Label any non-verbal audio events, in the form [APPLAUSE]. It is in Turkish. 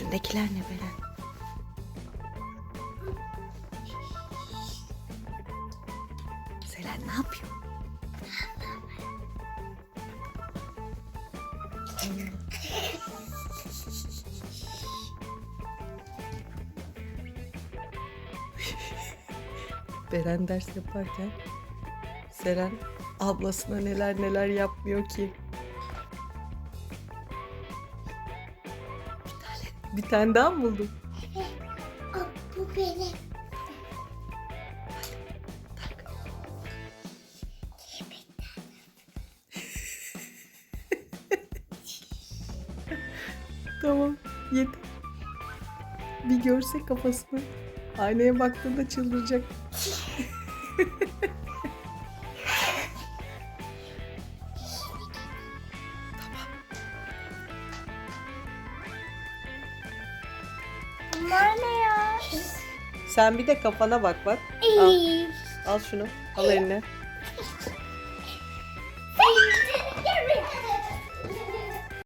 Üstündekiler ne Beren? Selen ne yapıyor? Beren ders yaparken Seren ablasına neler neler yapmıyor ki. Bir tane daha mı buldun? Aa, bu benim. Tamam yeter. Bir görse kafasını. Aynaya baktığında çıldıracak. [LAUGHS] Bunlar ne ya? Sen bir de kafana bak bak. Al, al şunu. Al eline. [LAUGHS]